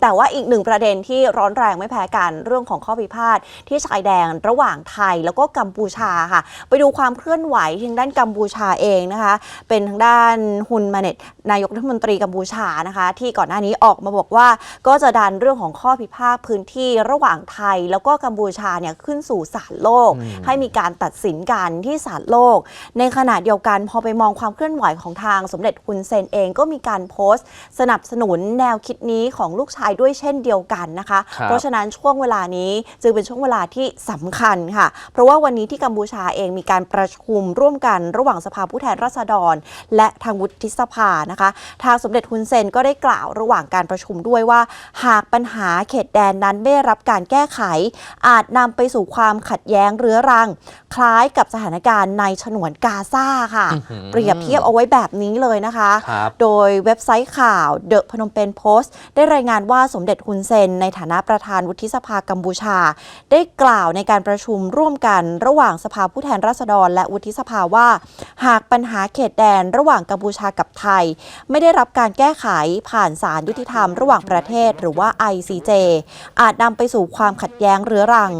แต่ว่าอีกหนึ่งประเด็นที่ร้อนแรงไม่แพ้กันเรื่องของข้อพิพาทที่ชายแดนระหว่างไทยแล้วก็กัมพูชาค่ะ ไปดูความเคลื่อนไหวทางด้านกัมพูชาเองนะคะ เป็นทางด้านฮุนมาเน็ตนายกรัฐมนตรีกัมพูชานะคะ ที่ก่อนหน้านี้ออกมาบอกว่า ก็จะดันเรื่องของข้อพิพาทพื้นที่ระหว่างไทย แล้วก็กัมพูชาเนี่ยขึ้นสู่ศาลโลกอืมให้มีการตัดสินกันที่ศาลโลก ในขณะเดียวกันพอไปมองความเคลื่อนไหวของทางสมเด็จฮุนเซนเองก็มีการโพสต์ สนับสนุนแนวคิดนี้ของลูกชายด้วยเช่นเดียวกันนะคะ ครับ เพราะฉะนั้นช่วงเวลานี้จึงเป็นช่วงเวลาที่สำคัญค่ะ เพราะว่าวันนี้ที่กัมพูชาเองมีการประชุมร่วมกันระหว่างสภาผู้แทนราษฎร และทางวุฒิสภานะคะ ทางสมเด็จฮุนเซนก็ได้กล่าวระหว่างการประชุมด้วยว่า หากปัญหาเขตแดนนั้นไม่ได้รับการแก้ไข อาจนำไปสู่ความขัดแย้งเรื้อรัง คล้ายกับสถานการณ์ในฉนวนกาซาค่ะ อื้อหือ เปรียบเทียบเอาไว้แบบนี้เลยนะคะ ครับ โดยเว็บไซต์ข่าวเดอะพนมเปญโพสต์ได้รายงานว่าสมเด็จฮุนเซน ในฐานะประธานวุฒิสภากัมพูชา ได้กล่าวในการประชุมร่วมกันระหว่างสภาผู้แทนราษฎร และวุฒิสภาว่า หากปัญหาเขตแดนระหว่างกัมพูชากับไทย ไม่ได้รับการแก้ไขผ่านศาลยุติธรรมระหว่างประเทศหรือว่า ICJ อาจนำไปสู่ความขัดแย้งเรื้อรัง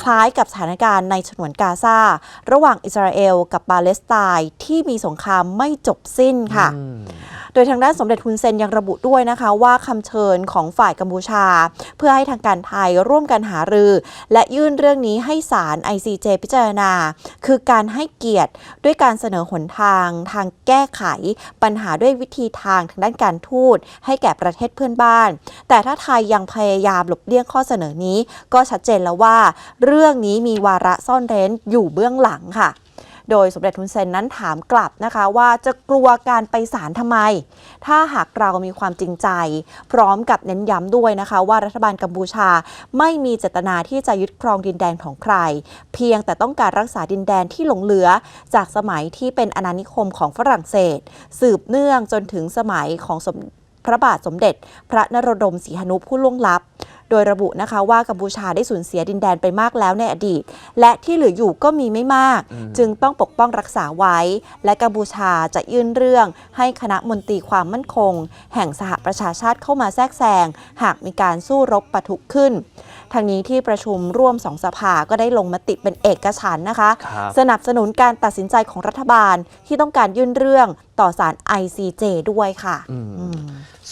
คล้ายกับสถานการณ์ในฉนวนกาซาระหว่างอิสราเอลกับปาเลสไตน์ที่มีสงครามไม่จบสิ้นค่ะ โดยทางด้านสมเด็จฮุนเซนยังระบุด้วยนะคะว่าคำเชิญของฝ่ายกัมพูชา เพื่อให้ทางการไทยร่วมกันหารือ และยื่นเรื่องนี้ให้ศาล ICJ พิจารณา คือการให้เกียรติด้วยการเสนอหนทางทางแก้ไข ปัญหาด้วยวิธีทางทางด้านการทูตให้แก่ประเทศเพื่อนบ้าน แต่ถ้าไทยยังพยายามหลบเลี่ยงข้อเสนอนี้ ก็ชัดเจนแล้วว่า เรื่องนี้มีวาระซ่อนเร้นอยู่เบื้องหลังค่ะ โดยสมเด็จทุนเซนนั้นถามกลับนะคะว่าจะกลัวการไปศาลทำไม ถ้าหากเรามีความจริงใจ พร้อมกับเน้นย้ำด้วยนะคะ ว่ารัฐบาลกัมพูชาไม่มีเจตนาที่จะยึดครองดินแดนของใคร เพียงแต่ต้องการรักษาดินแดนที่หลงเหลือ จากสมัยที่เป็นอาณานิคมของฝรั่งเศส สืบเนื่องจนถึงสมัยของสม พระบาทสมเด็จ พระนโรดมศรีหนุผู้ล่วงลับ โดยระบุนะคะว่ากัมพูชาได้สูญเสียดินแดนไปมากแล้วในอดีต และที่เหลืออยู่ก็มีไม่มากอืมจึงต้องปกป้องรักษาไว้ และกัมพูชาจะยื่นเรื่อง ให้คณะมนตรีความมั่นคง แห่งสหประชาชาติเข้ามาแทรกแซง หากมีการสู้รบปะทุขึ้น ทางนี้ที่ประชุมร่วมสองสภาก็ได้ลงมติเป็นเอกฉันท์นะคะครับสนับสนุนการตัดสินใจของรัฐบาลที่ต้องการยื่นเรื่องต่อศาล ICJ ด้วยค่ะอืมอืม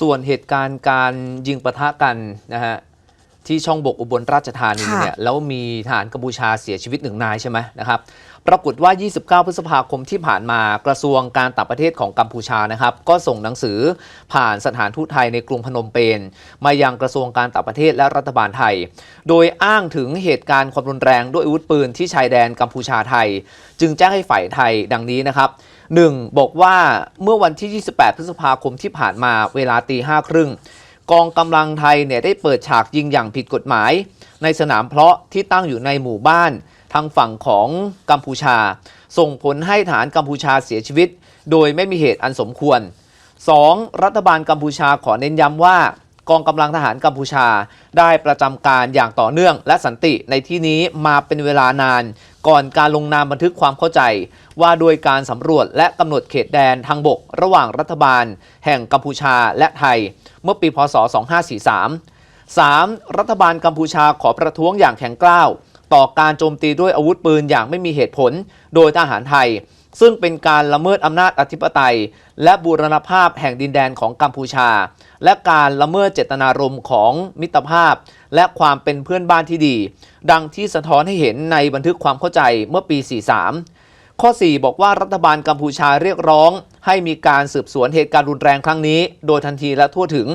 ส่วนเหตุการณ์การยิงปะทะกันนะฮะ ที่ช่องบกอุบลราชธานีค่ะ เนี่ยแล้วมีทหารกัมพูชาเสียชีวิตหนึ่งนายใช่ไหมนะครับปรากฏว่า 29 พฤษภาคมที่ผ่านมากระทรวงการต่างประเทศของกัมพูชานะครับ ก็ส่งหนังสือผ่านสถานทูตไทยในกรุงพนมเปญมายังกระทรวงการต่างประเทศและรัฐบาลไทย โดยอ้างถึงเหตุการณ์ความรุนแรงด้วยอาวุธปืนที่ชายแดนกัมพูชาไทย จึงแจ้งให้ฝ่ายไทยดังนี้นะครับ 1. บอกว่าเมื่อวันที่ 28 พฤษภาคมที่ผ่านมาเวลาตีห้าครึ่ง กองกำลังไทยเนี่ยได้เปิดฉากยิงอย่างผิดกฎหมาย ในสนามเพาะที่ตั้งอยู่ในหมู่บ้าน ทางฝั่งของกัมพูชา ส่งผลให้ฐานกัมพูชาเสียชีวิต โดยไม่มีเหตุอันสมควร 2. รัฐบาลกัมพูชาขอเน้นย้ำว่า กองกำลังทหารกัมพูชา ได้ประจำการอย่างต่อเนื่องและสันติในที่นี้มาเป็นเวลานาน ก่อนการลงนามบันทึกความเข้าใจ ว่าโดยการสำรวจและกำหนดเขตแดนทางบกระหว่างรัฐบาล แห่งกัมพูชาและไทย เมื่อปีพศ 2543 3. รัฐบาลกัมพูชาขอประท้วงอย่างแข็งกร้าว ต่อการโจมตีด้วยอาวุธปืนอย่างไม่มีเหตุผล โดยทหารไทย ซึ่งเป็นการละเมิดอำนาจอธิปไตย และบูรณภาพแห่งดินแดนของกัมพูชา และการละเมิดเจตนารมณ์ของมิตรภาพ และความเป็นเพื่อนบ้านที่ดี ดังที่สะท้อนให้เห็นในบันทึกความเข้าใจเมื่อปี 43 ข้อ 4 บอกว่ารัฐบาลกัมพูชาเรียกร้อง ให้มีการสืบสวนเหตุการณ์รุนแรงครั้งนี้ โดยทันทีและทั่วถึง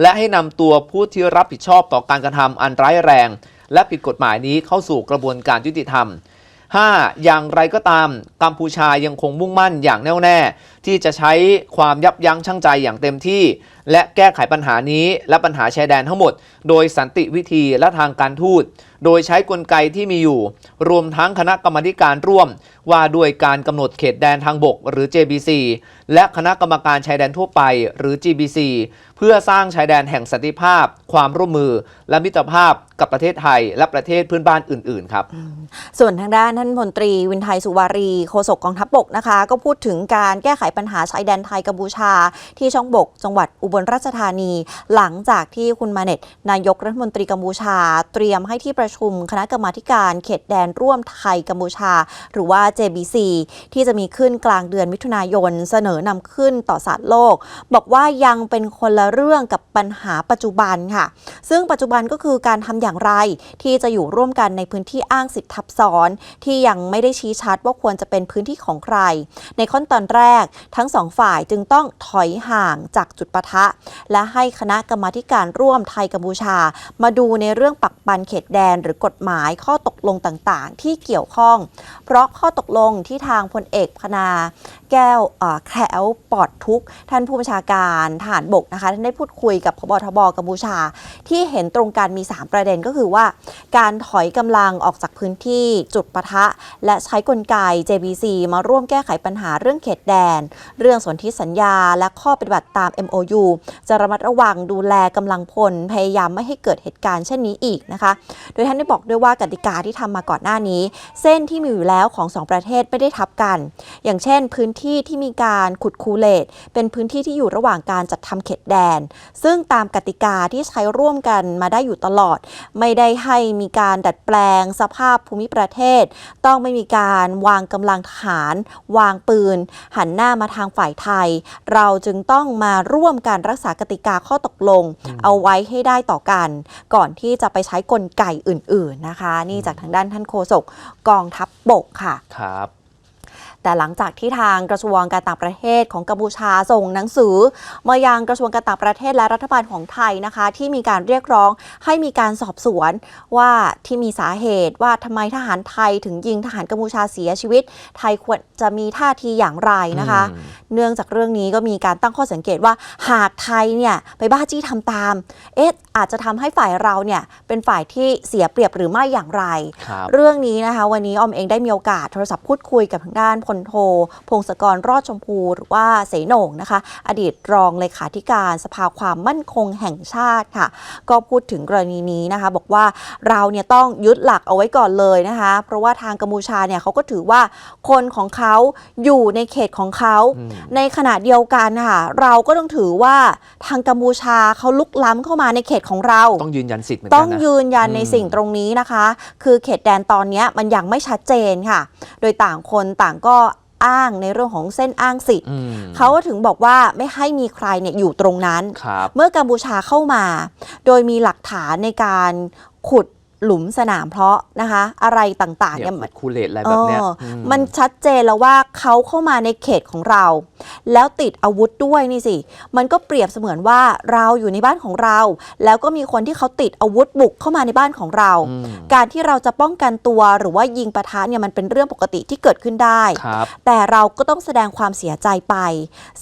และให้นำตัวผู้ที่รับผิดชอบต่อการกระทำอันร้ายแรง และผิดกฎหมายนี้เข้าสู่กระบวนการยุติธรรม 5. อย่างไรก็ตามกัมพูชายังคงมุ่งมั่นอย่างแน่วแน่ ที่จะใช้ความยับยั้งชั่งใจอย่างเต็มที่ และแก้ไขปัญหานี้และปัญหาชายแดนทั้งหมด โดยสันติวิธีและทางการทูต โดยใช้กลไกที่มีอยู่ รวมทั้งคณะกรรมการร่วม ว่าด้วยการกำหนดเขตแดนทางบก หรือ JBC และคณะกรรมการชายแดนทั่วไป หรือ GBC เพื่อสร้างชายแดนแห่งสันติภาพ ความร่วมมือ และมิตรภาพกับประเทศไทย และประเทศเพื่อนบ้านอื่น ๆ ครับ ส่วนทางด้านท่านพลตรีวินไทยสุวารีโฆษกกองทัพบกนะคะ ก็พูดถึงการแก้ไขปัญหาชายแดนไทยกัมพูชา ที่ช่องบกจังหวัดอุบลลราชธานี หลังจากที่คุณมาเน็ตนายกรัฐมนตรีกัมพูชา เตรียมให้ที่ประชุมคณะกรรมาธิการเขตแดนร่วมไทยกัมพูชา หรือว่า JBC ที่จะมีขึ้นกลางเดือนมิถุนายนเสนอนำขึ้นต่อศาลโลก บอกว่ายังเป็นคนละเรื่องกับปัญหาปัจจุบันค่ะ ซึ่งปัจจุบันก็คือการทำอย่างไรที่จะอยู่ร่วมกันในพื้นที่อ้างสิทธิทับซ้อน ที่ยังไม่ได้ชี้ชัดว่าควรจะเป็นพื้นที่ของใคร ในขั้นตอนแรกทั้งสองฝ่ายจึงต้องถอยห่างจากจุดปะทะและให้คณะกรรมาการร่วมไทยกัมพูชา มาดูในเรื่องปักปันเขตแดนหรือกฎหมายข้อตกลงต่างๆ ที่เกี่ยวข้อง เพราะข้อตกลงที่ทางพลเอกพนา แก้วแคล้วปลอดทุก ท่านผู้บัญชาการทหารบกนะคะท่านได้พูดคุยกับพบทบกัมพูชา ที่เห็นตรงกันมี 3 ประเด็นก็คือว่า การถอยกำลังออกจากพื้นที่จุดปะทะ และใช้กลไก JBC มาร่วมแก้ไขปัญหาเรื่องเขตแดน เรื่องสนธิสัญญา และข้อปฏิบัติตาม MOU จะระมัดระวังดูแลกำลังพลพยายามไม่ให้เกิดเหตุการณ์เช่นนี้อีกนะคะ โดยท่านได้บอกด้วยว่ากติกาที่ทำมาก่อนหน้านี้ เส้นที่มีอยู่แล้วของสองประเทศไม่ได้ทับกัน อย่างเช่นพื้นที่ที่มีการขุดคูเลตเป็นพื้นที่ที่อยู่ระหว่างการจัดทำเขตแดน ซึ่งตามกติกาที่ใช้ร่วมกันมาได้อยู่ตลอด ไม่ได้ให้มีการดัดแปลงสภาพภูมิประเทศ ต้องไม่มีการวางกำลังทหาร วางปืน หันหน้ามาทางฝ่ายไทย เราจึงต้องมาร่วมกันรักษากติกาข้อตกลง เอาไว้ให้ได้ต่อกัน ก่อนที่จะไปใช้กลไกอื่น ๆนะคะ นี่จากทางด้านท่านโฆษกกองทัพบบกค่ะ ครับ แต่หลังจากที่ทางกระทรวงการต่างประเทศของกัมพูชาส่งหนังสือ มายังกระทรวงการต่างประเทศและรัฐบาลของไทยนะคะ ที่มีการเรียกร้องให้มีการสอบสวนว่าที่มีสาเหตุว่าทำไมทหารไทยถึงยิงทหารกัมพูชาเสียชีวิต ไทยควรจะมีท่าทีอย่างไรนะคะอืมเนื่องจากเรื่องนี้ก็มีการตั้งข้อสังเกตว่าหากไทยเนี่ยไปบ้าจี้ทำตาม เอ๊ะอาจจะทำให้ฝ่ายเราเนี่ยเป็นฝ่ายที่เสียเปรียบหรือไม่อย่างไรครับเรื่องนี้นะคะ วันนี้ออมเองได้มีโอกาสโทรศัพท์พูดคุยกับทางด้านพลโท พงศกรรอดชมพูหรือว่าเสโหน่งนะคะ อดีตรองเลขาธิการสภาความมั่นคงแห่งชาติค่ะ ก็พูดถึงกรณีนี้นะคะ บอกว่าเราเนี่ยต้องยึดหลักเอาไว้ก่อนเลยนะคะ เพราะว่าทางกัมพูชาเนี่ยเขาก็ถือว่าคนของเขาอยู่ในเขตของเขาอืมในขณะเดียวกันค่ะเราก็ต้องถือว่าทางกัมพูชาเขาลุกล้ำเข้ามาในเขตของเรา ต้องยืนยันสิทธิ์เหมือนต้กัอนงนะยืนยันในอืมสิ่งตรงนี้นะคะ คือเขตแดนตอนเนี้ยมันยังไม่ชัดเจนค่ะ โดยต่างคนต่างก็ อ้างในเรื่องของเส้นอ้างสิทธิ์อืมเขาก็ถึงบอกว่าไม่ให้มีใครเนี่ยอยู่ตรงนั้นครับเมื่อกัมพูชาเข้ามา โดยมีหลักฐานในการขุด หลุมสนามเพาะนะคะ อะไรต่างๆเนี่เนี่ยยคูลเลตอะไรแบบเนี้ยเอออืมันชัดเจนแล้วว่าเขาเข้ามาในเขตของเรา แล้วติดอาวุธด้วยนี่สิ มันก็เปรียบเสมือนว่าเราอยู่ในบ้านของเรา แล้วก็มีคนที่เขาติดอาวุธบุกเข้ามาในบ้านของเราอืมการที่เราจะป้องกันตัวหรือว่ายิงปะทะเนี่ยมันเป็นเรื่องปกติที่เกิดขึ้นได้ครับแต่เราก็ต้องแสดงความเสียใจไป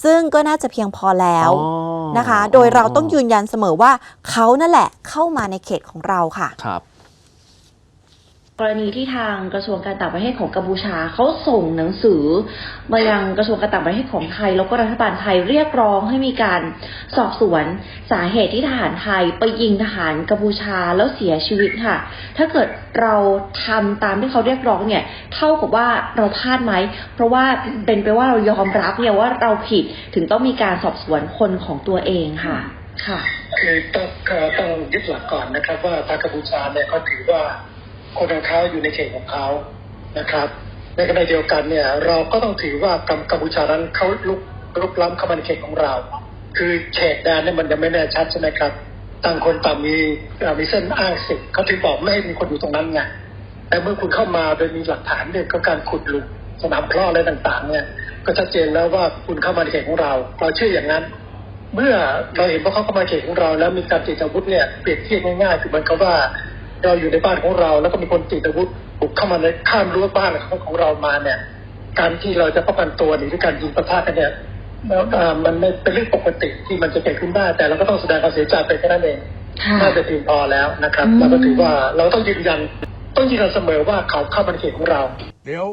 ซึ่งก็น่าจะเพียงพอแล้วอ๋อนะคะ โดยเราต้องยืนยันเสมอว่าเขานั่นแหละเข้ามาในเขตของเราค่ะครับ กรณีที่ทางกระทรวงการต่างประเทศของกัมพูชาเขาส่งหนังสือ มายังกระทรวงการต่างประเทศของไทย แล้วก็รัฐบาลไทยเรียกร้องให้มีการสอบสวนสาเหตุที่ทหารไทย ไปยิงทหารกัมพูชาแล้วเสียชีวิตค่ะ ถ้าเกิดเราทำตามที่เขาเรียกร้องเนี่ย เท่ากับว่าเราพลาดไหม เพราะว่าเป็นไปว่าเรายอมรับเนี่ยว่าเราผิดถึงต้องมีการสอบสวนคนของตัวเองค่ะ ค่ะ คือต้องเอ่อต้องยึดหลักก่อนนะครับ ว่าทางกัมพูชาเนี่ยเขาถือว่า คนของเขาอยู่ในเขตของเขานะครับ ในขณะเดียวกันเนี่ยเราก็ต้องถือว่ากัมกัมพูชานั้นเขาลุกลุกล้ำเข้ามาในเขตของเรา คือเขตแดนเนี่ยมันยังไม่แน่ชัดใช่ไหมครับต่างคนต่างมีต่อมีเส้นอ้างสิทธิ์เขาถึงบอกไม่ให้มีคนอยู่ตรงนั้นไงแต่เมื่อคุณเข้ามาโดยมีหลักฐานเรื่องการขุดหลุมสนามเพลาะอะไรต่างๆ เนี่ย ก็ชัดเจนแล้วว่าคุณเข้ามาในเขตของเรา เราเชื่ออย่างนั้น เมื่อเราเห็นว่าเขาเข้ามาเขตของเราแล้วมีการติดอาวุธเนี่ยเปรียบเทียบง่ายๆคือมือนกับว่า เราอยู่ในบ้านของเรา แล้วก็มีคนติดอาวุธบุกเข้ามาในข้ามรั้วบ้านของของเรามาเนี่ย การที่เราจะป้องกันตัวหรือการยิงประทะกันเนี่ยแล้วเอ่อมันไม่เป็นเรื่องปกติที่มันจะเกิดขึ้นได้แต่เราก็ต้องแสดงความเสียใจไปแค่นั้นเองค่ะน่าจะเพียงพอแล้วนะครับอืมเราก็ถือว่าเราต้องยืนยันต้องยืนยันเสมอว่าเขาเข้ามาในเขตของเรา เดี๋ยว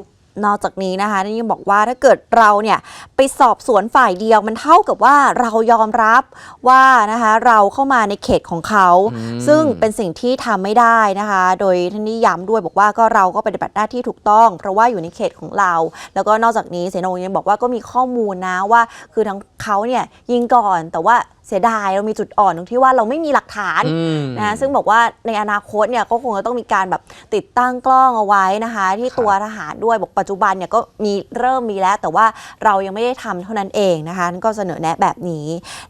นอกจากนี้นะคะนี่ยังบอกว่าถ้าเกิดเราเนี่ยไปสอบสวนฝ่ายเดียวมันเท่ากับว่าเรายอมรับว่านะคะเราเข้ามาในเขตของเขาอืมซึ่งเป็นสิ่งที่ทำไม่ได้นะคะ โดยท่านนี้ย้ำด้วยบอกว่าก็เราก็ปฏิบัติหน้าที่ถูกต้อง เพราะว่าอยู่ในเขตของเรา แล้วก็นอกจากนี้เสนงยังบอกว่าก็มีข้อมูลนะว่า คือทั้งเขาเนี่ยยิงก่อนแต่ว่า เสียดายเรามีจุดอ่อนตรงที่ว่าเราไม่มีหลักฐานอืมนะซึ่งบอกว่าในอนาคตเนี่ยก็คงจะต้องมีการแบบติดตั้งกล้องเอาไว้นะคะ ที่ครับตัวทหารด้วยบอกปัจจุบันเนี่ยก็มีเริ่มมีแล้ว แต่ว่าเรายังไม่ได้ทำเท่านั้นเองนะคะนั่นก็เสนอแนะแบบนี้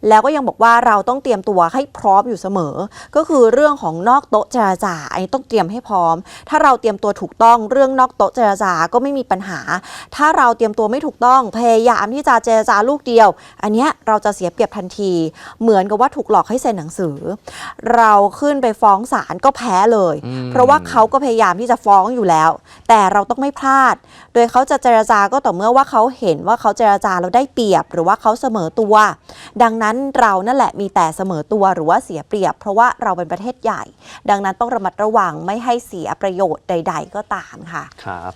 แล้วก็ยังบอกว่าเราต้องเตรียมตัวให้พร้อมอยู่เสมอ ก็คือเรื่องของนอกโต๊ะเจรจาอันนี้ต้องเตรียมให้พร้อม ถ้าเราเตรียมตัวถูกต้องเรื่องนอกโต๊ะเจรจาก็ไม่มีปัญหา ถ้าเราเตรียมตัวไม่ถูกต้องพยายามที่จะเจรจาลูกเดียว อันเนี้ยเราจะเสียเปรียบทันทีเหมือนกับว่าถูกหลอกให้เซ็นหนังสือ เราขึ้นไปฟ้องศาลก็แพ้เลยอืมเพราะว่าเขาก็พยายามที่จะฟ้องอยู่แล้ว แต่เราต้องไม่พลาด โดยเขาจะเจรจาก็ต่อเมื่อว่าเขาเห็นว่าเขาเจรจาเราได้เปรียบ หรือว่าเขาเสมอตัว ดังนั้นเรานั่นแหละมีแต่เสมอตัวหรือว่าเสียเปรียบ เพราะว่าเราเป็นประเทศใหญ่ ดังนั้นต้องระมัดระวังไม่ให้เสียประโยชน์ใด ๆ ก็ตามค่ะ ครับ